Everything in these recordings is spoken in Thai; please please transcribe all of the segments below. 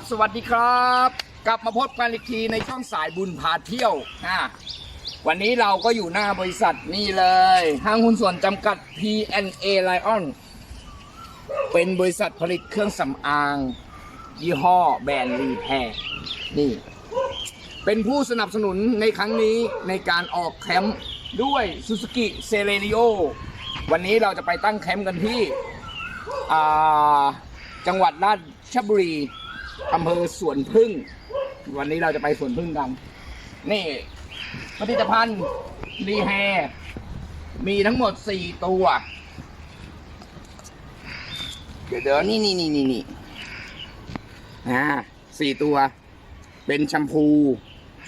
ับสวัสดีครับ กลับมาพบกันอีกทีในช่องสายบุญพาเที่ยวอ่าวันนี้เราก็อยู่หน้าบริษัทนี่เลยห้างหุ้นส่วนจำกัด P&A Lion เป็นบริษัทผลิตเครื่องสำอาง ยี่ห้อแบรนด์รีแพร์นี่ เป็นผู้สนับสนุนในครั้งนี้ในการออกแคมป์ด้วย Suzuki c e l e r i o วันนี้เราจะไปตั้งแคมป์กันที่จังหวัดราชบุรี อำเภอสวนพึ่ง วันนี้เราจะไปสวนพึ่งกัน นี่ผลิตภัณฑ์รีแฮร์มีทั้งหมด4ตัว เดี๋ยวเดี๋ยวนี่นี่นี่นี่นี่อ่าสี่ตัว เป็นแชมพู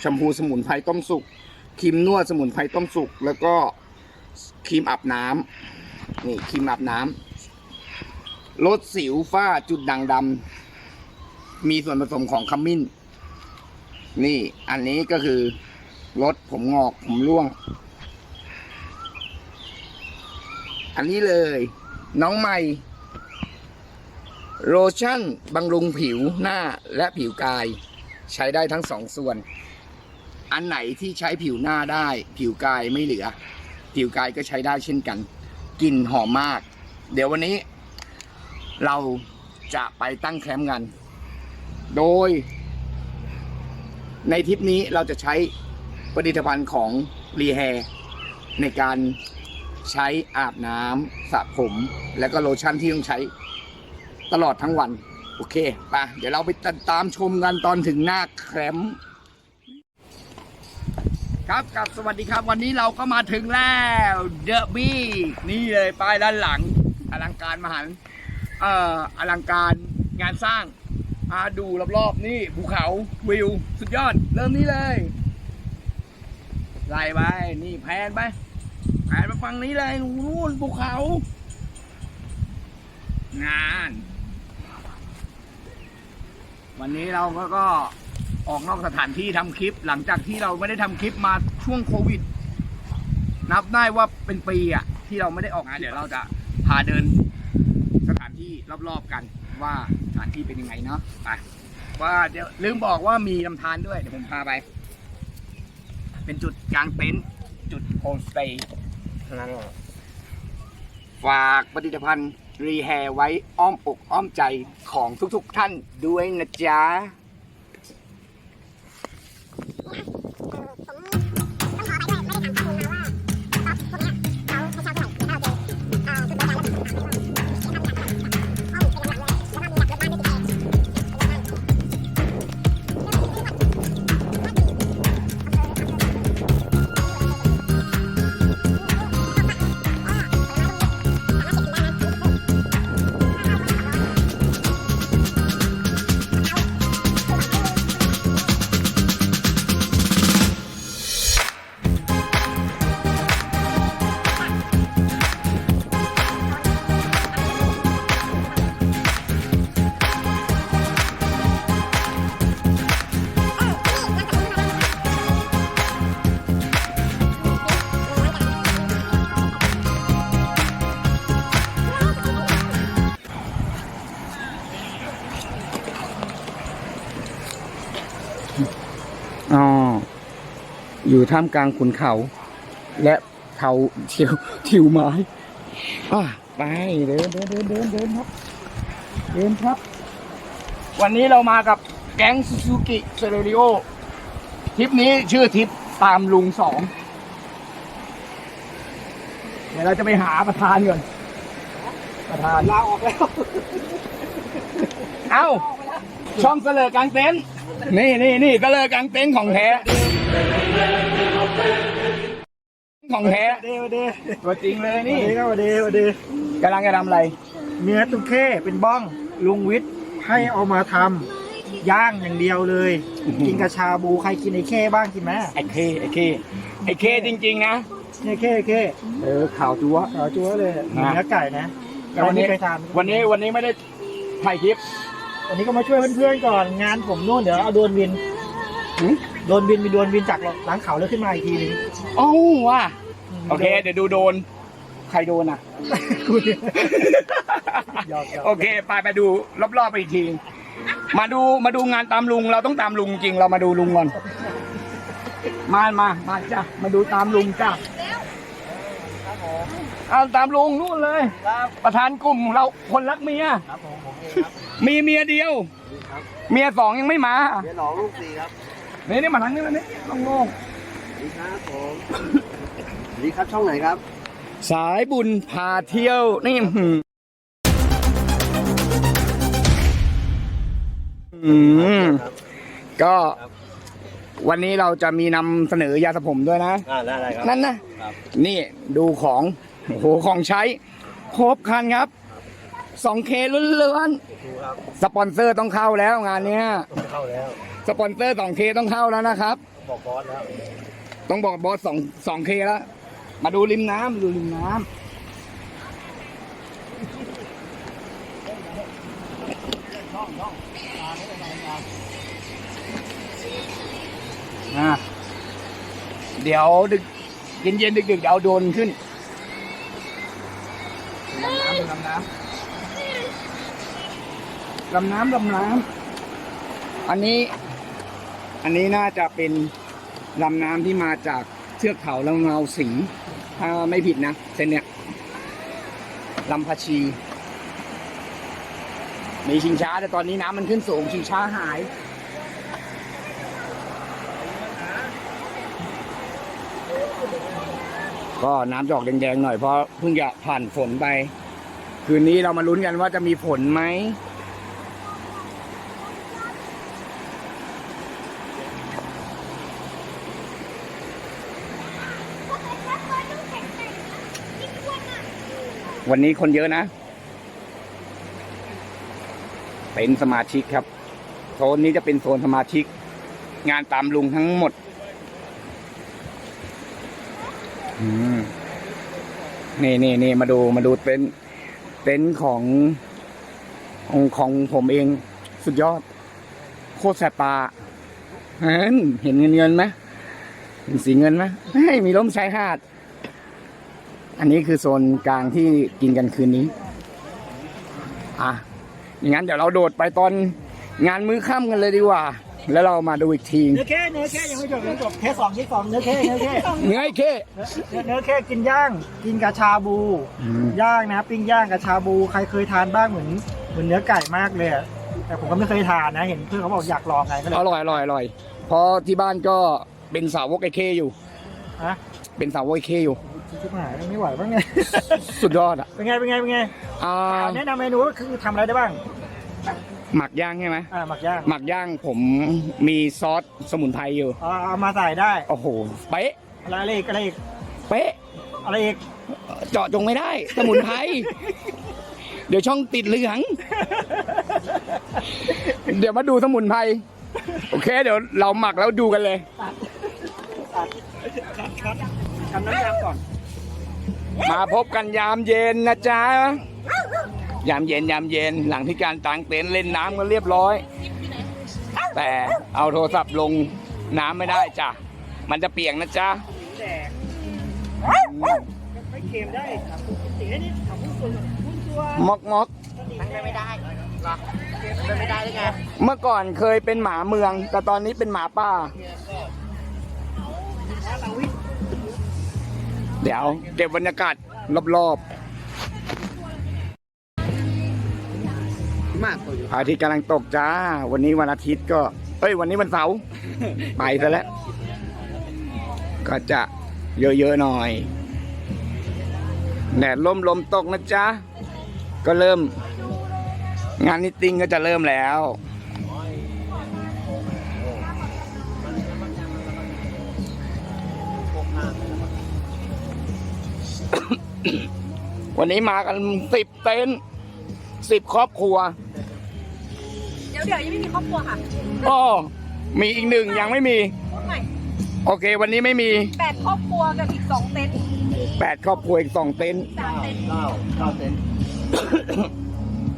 แชมพูสมุนไพรต้มสุกครีมนวดสมุนไพรต้มสุกแล้วก็ครีมอาบน้ำนี่ครีมอาบน้ำลดสิวฝ้าจุดด่างดำ มีส่วนผสมของขมิ้น นี่อันนี้ก็คือลดผมงอกผมร่วง อันนี้เลย น้องใหม่โลชั่นบำรุงผิวหน้าและผิวกาย ใช้ได้ทั้งสองส่วน อันไหนที่ใช้ผิวหน้าได้ ผิวกายไม่เหลือ ผิวกายก็ใช้ได้เช่นกันกลิ่นหอมมาก เดี๋ยววันนี้ เราจะไปตั้งแคมป์กัน โดย ในทริปนี้เราจะใช้ผลิตภัณฑ์ของรีแฮในการใช้อาบน้ำสระผม และก็โลชั่นที่ต้องใช้ตลอดทั้งวัน โอเคไปเดี๋ยวเราไปตามชมกันตอนถึงหน้าแคมป์ครับกับสวัสดีครับวันนี้เราก็มาถึงแล้วเดอะบี้นี่เลยป้ายด้านหลัง อลังการมหันเอ่ออลังการงานสร้าง อาดูรอบๆนี่ภูเขาวิว สุดยอด เริ่มนี้เลยไล่ไปนี่แพนไปแพนไปฝั่งนี้เลยนู่นภูเขา งาน วันนี้เราก็ก็ออกนอกสถานที่ทำคลิป หลังจากที่เราไม่ได้ทำคลิปมาช่วงโควิด นับได้ว่าเป็นปีอะที่เราไม่ได้ออกงานเดี๋ยวเราจะพาเดินสถานที่รอบๆกันว่า สถานที่เป็นยังไงเนาะไปว่าเดี๋ยวลืมบอกว่ามีลำธารด้วยเดี๋ยวผมพาไป เป็นจุดกลางเต็นท์จุดโฮมสเตย์นั่นแหละฝากผลิตภัณฑ์รีแฮร์ไว้อ้อมอกอ้อมใจของทุกๆท่านด้วยนะจ๊ะ อยู่ท่ามกลางขุนเขา และเทาเทียวทิวไม้อะไปเดินเดินเดินเดินเดินครับ เดินครับ วันนี้เรามากับแก๊งซูซูกิเซเรริโอทริปนี้ชื่อทริปตามลุงสองเดี๋ยวเราจะไปหาประธานก่อนประธานลาออกแล้ว เอ้า ช่องเสลอกลางเต็นท์นี่นี่นี่เสลอกลางเต็นท์ของแท้ ของแท้เดวเดตัวจริงเลยนี่นี่ก็เดวเดกำลังจะทำอะไร เนื้อตุ้เข้เป็นบ้อง ลุงวิทย์ให้เอามาทำย่างอย่างเดียวเลยอื้อหือกินกระชาบูใครกินไอ้เข้บ้างกินไหมไอ้เคไอ้เคไอ้เคจริง ๆ นะเนี่ยเข้เข้เออข่าวจัวขาวจั๊วเลยมีนะเนื้อไก่นะแต่วันนี้ใครทานวันนี้วันนี้ไม่ได้ถ่ายคลิปวันนี้ก็มาช่วยเพื่อนๆก่อนงานผมนู่นเดี๋ยวเอาโดรนบินหึ โดรนบินมีโดรนบินจากหลังเขาแล้วขึ้นมาอีกทีนึงโอ้ว่ะโอเค เดี๋ยวดูโดน ใครโดนอะ คุณหยอกๆโอเค ไปไปดูรอบๆไปอีกที มาดูมาดูงานตามลุงเราต้องตามลุงจริงเรามาดูลุงก่อน มามามาจ้ะมาดูตามลุงจ้ะเอาตามลุงนู่นเลย ครับประธานกลุ่มเราคนรักเมีย ครับผมผมเองครับมีเมียเดียว ครับเมียสองยังไม่มา เดี๋ยวหนองลูกสี่ครับ นี่นี่มาทางนี้มานี่ลงงงสวัสดีครับผมสวัสดีครับช่องไหนครับ สายบุญพาเที่ยวนี่อื้อหืออืมครับก็วันนี้เราจะมีนำเสนอยาสระผมด้วยนะอ่าได้ได้ครับนั่นนะครับนี่ดูของโอ้โหของใช้ ครบครันครับ 2K ล้วนดูครับๆสปอนเซอร์ต้องเข้าแล้วงานเนี้ยต้องเข้าแล้ว สปอนเซอร์ 2K ต้องเข้าแล้วนะครับ บอกบอสแล้วต้องบอกบอสสองสองเคแล้ว มาดูริมน้ำดูริมน้ำอะเดี๋ยวดึกเย็นเย็นๆดึกดึกๆเดี๋ยวเอาโดรนขึ้นลำน้ำลำน้ำลำน้ำลำน้ำอันนี้ อันนี้น่าจะเป็นลำน้ำที่มาจากเทือกเขาลำเนาสีถ้าไม่ผิดนะเส้นเนี้ยลำพาชี มีชิงช้าแต่ตอนนี้น้ำมันขึ้นสูงชิงช้าหาย ก็น้ำจอกแดงๆหน่อยเพราะเพิ่งจะผ่านฝนไป คืนนี้เรามาลุ้นกันว่าจะมีฝนไหม วันนี้คนเยอะนะ เป็นสมาชิกครับ โซนนี้จะเป็นโซนสมาชิก งานตามลุงทั้งหมดมนี่นี่นี่มาดูมาดูเต็นเต็นท์ของของของผมเอง สุดยอด โคตรแสบตาเห็นเห็นเงินเงินไหมเห็นสีเงินไหมเฮ้ยมีร่มชายหาด อันนี้คือโซนกลางที่กินกันคืนนี้ อะอย่างนั้นเดี๋ยวเราโดดไปตอนงานมื้อค่ำกันเลยดีกว่า แล้วเรามาดูอีกที เนื้อแค่เนื้อแค่ยังไม่จบยังไม่จบแค่สองที่สองเนื้อแค่เนื้อแค่เนื้อไอ้เข้เนื้อเนื้อแค่กินย่าง กินกระชาบู อืมย่างนะปิ้งย่างกระชาบูใครเคยทานบ้างเหมือนเหมือนเนื้อไก่มากเลยอะแต่ผมก็ไม่เคยทานนะเห็นเพื่อนเขาบอกอยากลองไงก็เลย อร่อยอร่อยอร่อยเพราะที่บ้านก็เป็นสาวกไอ้เข้อยู่ฮะ เป็นสาวกไอ้เข้อยู่ ชิบหายไม่ไหวบ้างไง สุดยอดอะเป็นไงเป็นไงเป็นไงอ่าแนะนำเมนูก็คือทำอะไรได้บ้าง หมักย่างใช่ไหมอ่าหมักย่างหมักย่างผมมีซอสสมุนไพรอยู่เอาเอามาใส่ได้ โอ้โห เป๊ะอะไรอีกอะไรอีกเป๊ะ อะไรอีกเจาะจงไม่ได้ สมุนไพร เดี๋ยวช่องติดเหลือง เดี๋ยวมาดูสมุนไพร โอเค เดี๋ยวเราหมักแล้วดูกันเลย ทำน้ำยำก่อน มาพบกันยามเย็นนะจ๊ะ ยามเย็นยามเย็นหลังที่การตางเต็นท์เล่นน้ำกันเรียบร้อย แต่เอาโทรศัพท์ลงน้ำไม่ได้จ้ะ มันจะเปียกนะจ๊ะแดกไม่เค็มได้ถามคุณตีให้นี่ถามคุณส่วนคุณตัวมอกมอกมันไม่ได้หรอมันไม่ได้ได้ไง เมื่อก่อนเคยเป็นหมาเมือง แต่ตอนนี้เป็นหมาป่า เดี๋ยวเก็บบรรยากาศรอบมากตัวอยู่ๆพระอาทิตย์กำลังตกจ้า วันนี้วันอาทิตย์ก็ เอ้ย วันนี้วันเสาร์ไปซะแล้ว ก็จะเยอะๆหน่อยแดดลมลมตกนะจ๊ะ ก็เริ่ม งานนิตติ้งก็จะเริ่มแล้ว วันนี้มากันสิบเต็นท์สิบครอบครัว เดี๋ยวเดี๋ยวยังไม่มีครอบครัวค่ะอ้อมีอีกหนึ่งยังไม่มีใหม่โอเค วันนี้ไม่มีแปดครอบครัวกับอีกสองเต็นท์แปดครอบครัวอีกสองเต็นท์ สามเต็นท์เก้าเก้าเซน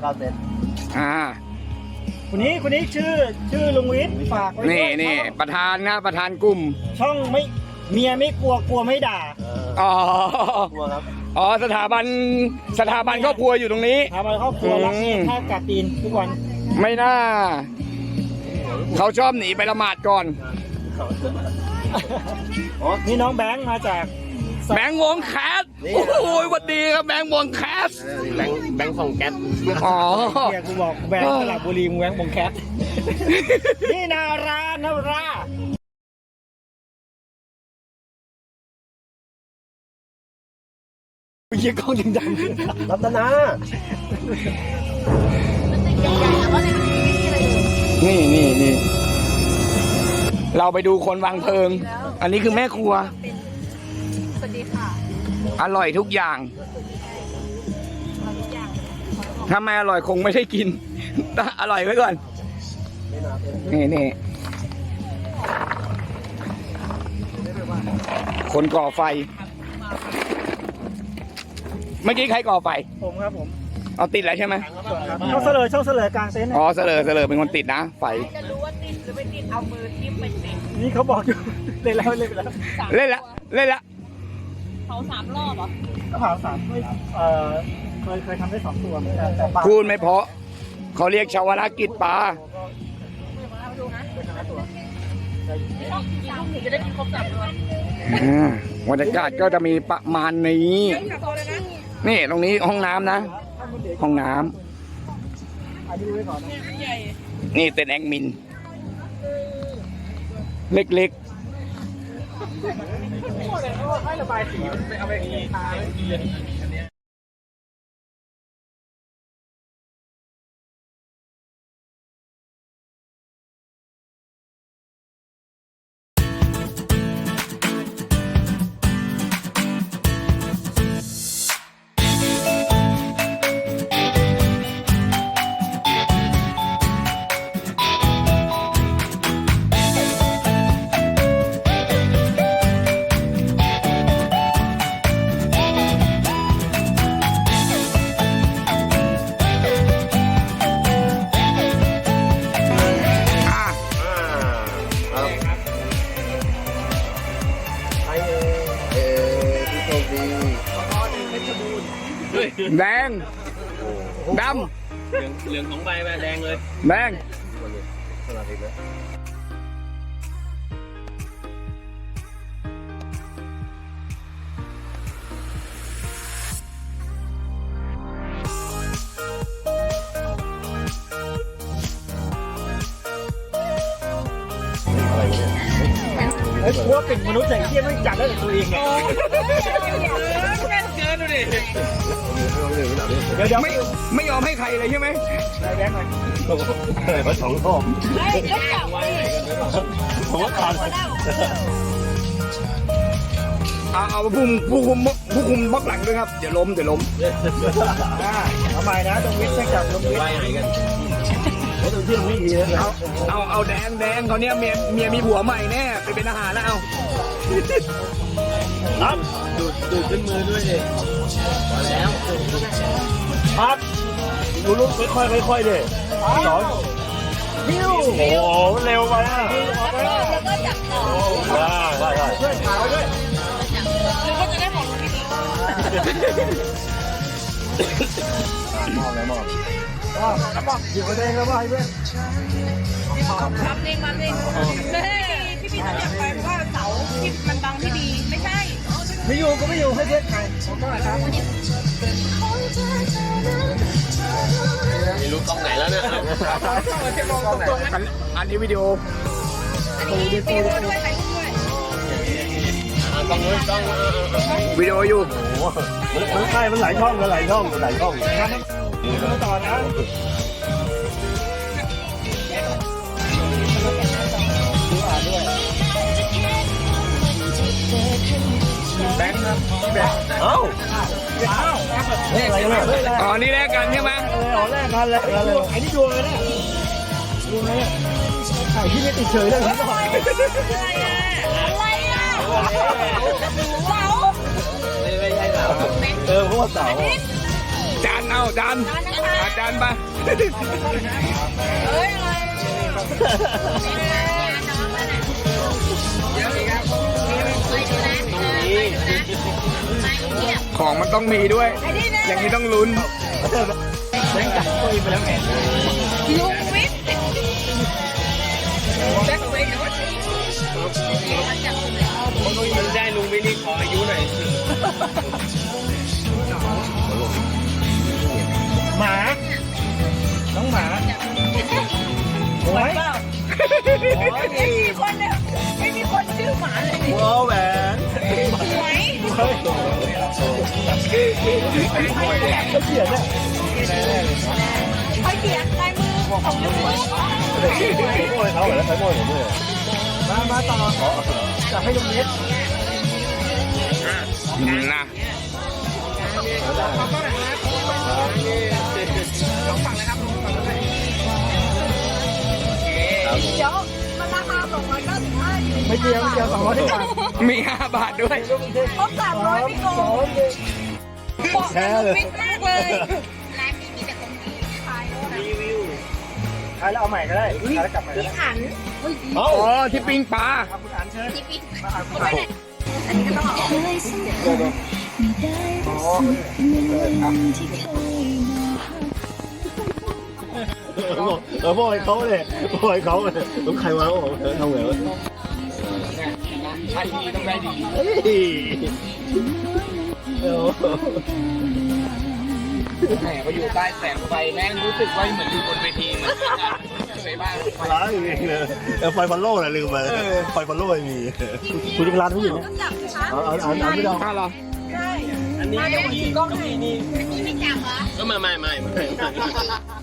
เก้าเซนอ่า คนนี้คนนี้ชื่อชื่อลุงวิทย์ฝากไว้ด้วยนี่นี่ประธานนะประธานกลุ่ม ช่องไม่ เมียไม่กลัวกลัวไม่ด่า อ๋อ กลัวครับอ๋อ สถาบันสถาบันครอบครัวอยู่ตรงนี้ ทำอะไรครอบครัวรักเมียอืมท่ากัดตีนทุกวัน ไม่น่า เขาชอบหนีไปละหมาดก่อนอ๋อนี่น้องแบงค์มาจาก แบงค์วงแคสโอ้โหสวัสดีครับแบงค์วงแคสแบงค์แบงค์ของแก๊สอ๋อเนี่ยกูบอกแบงค์สระบุรีมึงแบงค์บงแคท นี่นารานารา ยี่ยกล้องยังดังรัตนานี่นี่นี่เราไปดูคนวางเพลิง อันนี้คือแม่ครัว สวัสดีค่ะอร่อยทุกอย่าง ถ้าไม่อร่อยคงไม่ได้กิน อร่อยไว้ก่อน นี่นี่คนก่อไฟ เมื่อกี้ใครก่อไฟ ผมครับผมเอาติดแล้วใช่ไหมช่องเสลอช่องเสลอกลางเต็นท์อ๋อเสลอเสลอเป็นคนติดนะ ไฟ จะรู้ว่าติดหรือไม่ติดเอามือทิ่มไปติดนี่เขาบอกอยู่ เล่นแล้วเล่นไปแล้วเล่นละเล่นละเขาสามรอบเหรอก็ผ่าสามไม่เอ่อเคยเคยทำได้สองตัวแต่แต่ปลาพูดไม่เพราะ เขาเรียกชาวนากิจปลา เอาดูนะไม่ต้องกี่ลูกถึงจะได้กินครบสามตัวอ่าบรรยากาศก็จะมีประมาณนี้จับตัวเลยนะ นี่ตรงนี้ห้องน้ำนะ ห้องน้ำนี่เป็นแอดมิน เล็กๆ แดงดเหลืองของใบมาแดงเลยำแดงขนาดนี้เลยไอ้พวกเป็นมนุษย์แต่งเที่ยไม่จัดได้แต่ตัวเองไง เดี๋ยวเดี๋ยวไม่ไม่ยอมให้ใครเลยใช่ไหมได้แบงค์หน่อยเพราะสองรอบเฮ้ยก็จับไว้ผมว่าขาดเอาเอาผู้คุมผู้คุมผู้คุมบล็อกหลังด้วยครับเดี๋ยวล้มเดี๋ยวล้มอ่าเอาใหม่นะตรงวิทย์ไม่จับตรงวิทย์ไปไหนกันแล้วตรงที่ไม่ดีนะเอาเอาเอาแดงแดงเขาเนี่ยเมียเมียมีผัวใหม่แน่ไปเป็นอาหารแล้วเอาครับดูดดูดขึ้นมือด้วยดิมา แล้วครับดูลูกค่อยๆค่อยๆดิสองนิ้วโอ้โหเร็วไปอะแล้วก็จับต่อได้ได้ได้ช่วยขาวด้วยหรือว่าจะได้ของดีมองเลยมองอ๋อแล้วบอกอยู่กับตัวเองแล้วบอกให้เพื่อนๆทำเองมันเองเฮ้ยพี่พี่จะเรียกไปว่าเสาที่มันบังที่ดีไม่ใช่ ไม่อยู่ก็ไม่อยู่ให้เพื่อนใครผมก็ครับไม่รู้กล้องไหนแล้วเนี่ยอันนี้วิดีโออันนี้ปีด้วยด้วยใครด้วยกล้องนู้นกล้องวิดีโออยู่มันใช่มันหลายช่องมันหลายช่องมันหลายช่องต่อนะ เอ้าอ้าวอะไรเนี่ยอ๋อนี่แลกกันใช่ไหมอ๋อแรกกันเลยไอ้นี่ดวงเลยเนี่ยดวงเลยไอ้ที่ไม่ติดเฉยเลยผมบอกอะไรอะอะไรอะเสาไม่ใช่เหรอเออพวกเสาจานเอาจานอาจานไปเฮ้ยอะไร ของมันต้องมีด้วย อย่างนี้ต้องลุ้นแม่งไปแล้วไงลุงวิทย์แจ็คตัวเองเขาได้ลุงวิทย์ขออายุหน่อยส เขาเขียนเนี่ยเขาเขียนลายมือของลูกโม่เขาเหรอใช้โม่ผมเลยมามาต่อจับให้ลุงนิดนะเดี๋ยวมันราคาสองร้อยเก้าสิบห้าอยู่ไม่เกี่ยวไม่เกี่ยวสองร้อยดีกว่ามีห้าบาทด้วยครบ สามร้อยพี่โกสองบอกเลยฟิตมากเลยใช้แล้วเอาใหม่ก็ได้ใช้แล้วกลับใหม่ก็ได้ขันอ๋อที่ปิ้งปลาครับคุณอันเชิญที่ปิดมาอ่านคุณอันอันนี้ก็ต้องเอาออกอ๋อเออโม่ให้เขาเลยโม่ให้เขาเลยต้องใครวะโอ้โหทำไงวะใช่ดีต้องได้ดีเฮ้ยโอ้ แหมไปอยู่ใต้แสงไฟแม่งรู้สึกว่าเหมือนอยู่บนเวทีเหมือนเคยบ้างร้ายจริงๆเลยเออไฟฟอลโล่แหละลืมไปไฟฟอลโล่ไม่มีคุณจะร้านผู้หญิงก็จับสิคะเอาเอาเอาเอาไม่ต้องข้าเหรอใช่อันนี้เดี๋ยวผมถือกล้องให้อันนี้ไม่จับเหรอก็ไม่ไม่ไม่ไม่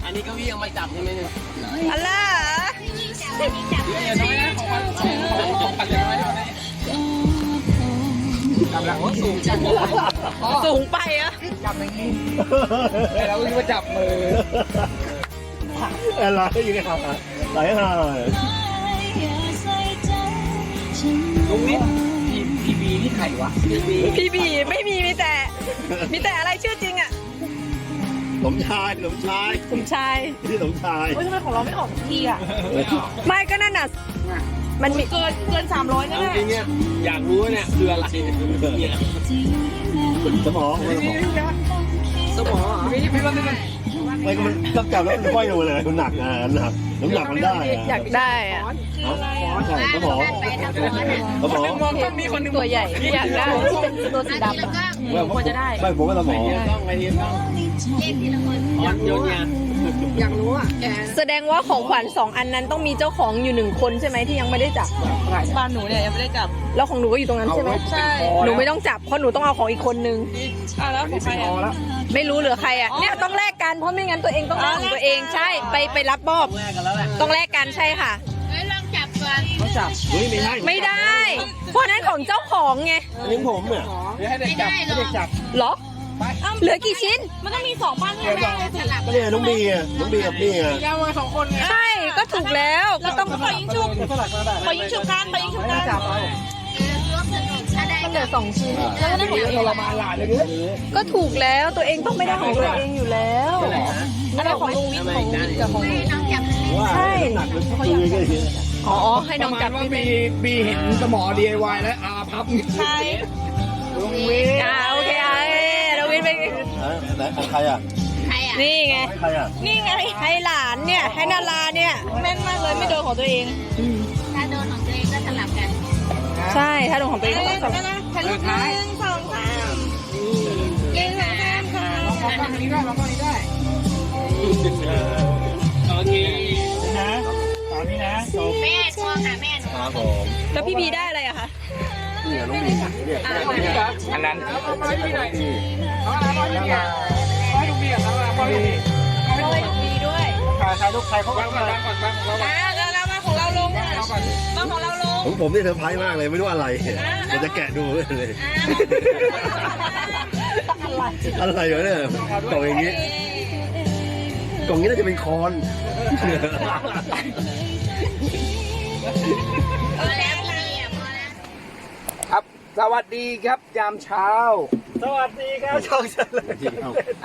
อันนี้ก็พี่ยังไม่จับใช่ไหมเนี่ยอะไรอย่าน้อยนะของวันของของปัดอย่างน้อยเท่านั้น กำลังว่าสูงจังสูงไปอะแต่เราคิดว่าจับมืออะไรอยู่ในหาไหลหาลุงนิดพีบีนี่ใครวะพีบีพี่บีไม่มีมีแต่ มีแต่อะไรชื่อจริงอะสมชายสมชายสมชายที่สมชายเฮ้ยทำไมของเราไม่ออกทีอะไม่ก็นั่นน่ะ มันมีเกินเกินสามร้อยแน่จริงเนี่ยอยากรู้เนี่ยคืออะไรสมองสมองสมองพี่พี่วันนึงไม่ก็มันต้องจับแล้วมันค่อยลงเลยมันหนักอะหนักน้ำหนักมันได้อยากได้อะใช่สมองสมองมองต้องมีคนหนึ่งตัวใหญ่อยากได้ตัวสีดำอะควรจะได้ไม่ผมว่าสมองต้องไปเรียนต้องอ่อนโยนเนี่ยแสดงว่าของขวัญสองอันนั้นต้องมีเจ้าของอยู่หนึ่งคนใช่ไหมที่ยังไม่ได้จับ บ้านหนูเนี่ยยังไม่ได้จับ แล้วของหนูก็อยู่ตรงนั้นใช่ไหมใช่หนูไม่ต้องจับเพราะหนูต้องเอาของอีกคนนึงอะแล้วของใครอะ ไม่รู้เหลือใครอะเนี่ยต้องแลกกันเพราะไม่งั้นตัวเองต้องแลกของตัวเองใช่ไปไปรับมอบต้องแลกกันใช่ค่ะเฮ้ยไม่ใช่ไม่ได้ เพราะนั้นของเจ้าของไงอันนี้ผมเนี่ยให้เด็กจับให้เด็กจับเหรอ เหลือกี่ชิ้น มันต้องมีสองบ้านใช่ไหมก็เนี่ยน้องบีอะน้องบีกับนี่อะใช่ ก็ถูกแล้ว ก็ต้องขอยิงชุบเท่าไหร่ก็ได้ขอยิงชุบกันขอยิงชุบกันจับเอามันเหลือสองชิ้นแล้วก็ได้ของทรมานหลานเลยดิก็ถูกแล้วตัวเองต้องไม่ได้ของตัวเองอยู่แล้วอันนี้ของลุงวิทย์ของลุงวิทย์กับของหนูใช่หนักมันคือก็คืออ๋อให้น้องจับว่าบีบีเห็นสมอ DIY แล้วอาพับใช่ลุงวิอ่าโอเคอะเอ้ ยน้องวินไปไหนใครอะนี่ไง ใครอะนี่ไงให้หลานเนี่ยให้นาราเนี่ยแม่นมากเลยไม่โดนของตัวเองใช่ถ้าโดนของตัวเองก็สลับนั่นกันนะถ่ายรูปหนึ่งสองสามหนึ่งสองสามค่ะลองฟังนี้ได้ลองฟังนี้ได้โอเคนะตอนนี้นะจบครับผมแล้วพี่บีได้อะไรอะคะเนี่ยน้องบีเนี่ยอันนั้นเอาไว้ดูบีด้วยถ่ายถ่ายรูปใครเขาก็มาอ่าแล้วเรามาของเราลงค่ะมาของเราลงผมผมนี่เซอพรส์มากเลยไม่รู้อะไรเดี๋ยวจะแกะดูเลยอะไรวะเนี่ยกล่องอย่างนี้กล่องนี้น่าจะเป็นคอน สวัสดีครับยามเช้าสวัสดีครับช่องเฉลย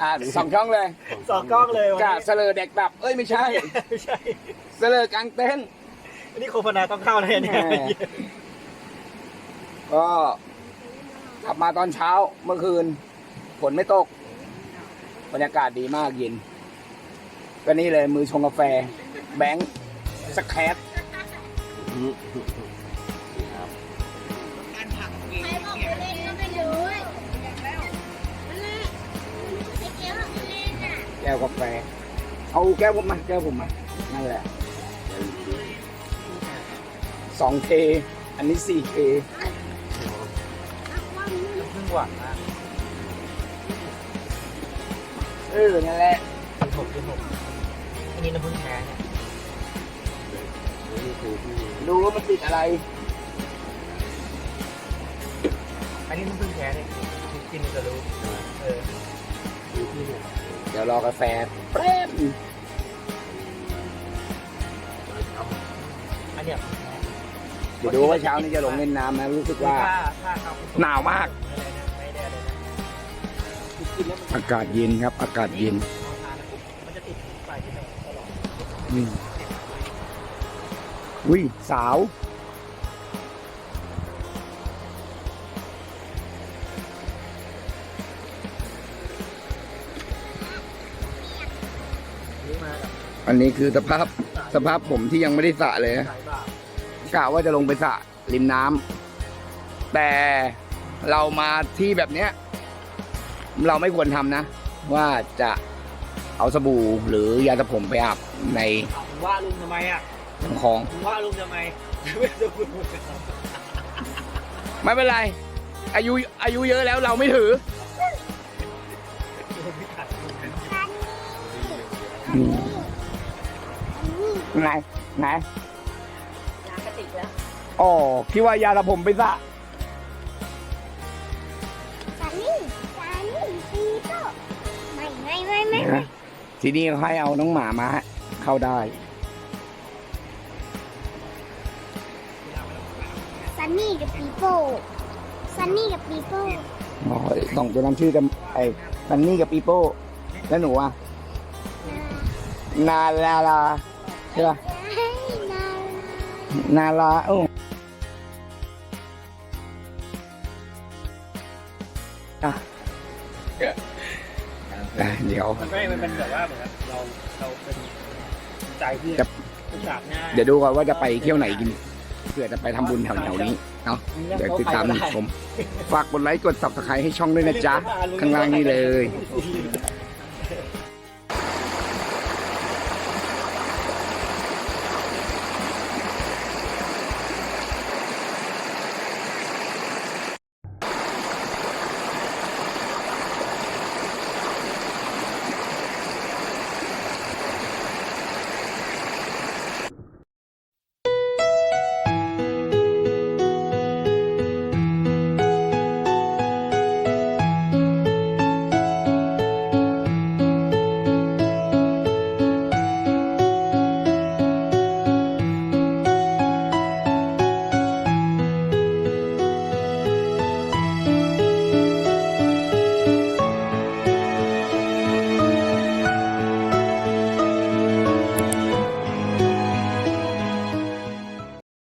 อ่าสองช่องเลยสองกล้องเลยวันกะนี้เสลอเด็กดับ เอ้ยไม่ใช่ไม่ใช่เสลอกลางเต้นท์อันนี้โฆษณาต้องเข้าเลยเนี่ยแหมก็ขับมาตอนเช้าเมื่อคืนฝนไม่ตก บรรยากาศดีมากเย็นก็นี่เลยมือชงกาแฟ แบงค์สแครต ก้วกาแฟเอาแก้วผมมาแก้วผมมานั่นแหละสองเคอันนี้สี่เคเพิ่งหวานมากเออนั่นแหละเป็นหกเป็นหกอันนี้น้ำผึ้งแท้เนี่ยดูว่ามันติดอะไร อันนี้น้ำผึ้งแท้เนี่ยกินจะรู้เออเดี๋ยวรอกาแฟแป๊บอันเนี้ยเดี๋ยวดูว่าเช้านี้จะลงเล่นน้ำนะรู้สึกว่า ถ้าถ้าเขาหนาวมาก อะไรนะไม่ได้เลยนะกินแล้วมันอากาศเย็นครับ อากาศเย็นมันจะติดปลายที่ไหนตลอด อืมอุ้ยสาว อันนี้คือสภาพสภาพผมที่ยังไม่ได้สระเลยนะสายบาปกะว่าจะลงไปสระริมน้ำแต่เรามาที่แบบเนี้ย เราไม่ควรทำนะ ว่าจะเอาสบู่หรือยาสระผมไปอาบในมึงว่าลุงทำไมอะคลองมึงว่าลุงทำไมไม่ต้องพูดไม่เป็นไร อายุอายุเยอะแล้วเราไม่ถืออื ไหนไหนยากระติกแล้วอ๋อพี่ว่ายาสระผมไปสระซันนี่ซันนี่ปีโป้ไม่ไม่ไม่ไม่นะทีนี้เขาให้เอาน้องหมามาเข้าได้ซันนี่กับปีโป้ซันนี่กับปีโป้อ๋อสองตัวนั้นชื่อจะไอ้ซันนี่กับปีโป้แล้วหนูอะนาลาลา ใช่ป่ะใช่นานาลาโอ้อะอะเดี๋ยว มันไม่มันเป็นแบบว่าเหมือนเราเราเป็นใจเพื่อนจะผู้ฉากหน้าเดี๋ยวดูก่อนว่าจะไปเที่ยวไหนกินเผื่อจะไปทำบุญแถวๆนี้เนาะเดี๋ยวติดตามชมฝากกดไลค์กด subscribe ให้ช่องด้วยนะจ๊ะ ข้างล่างนี้เลยเ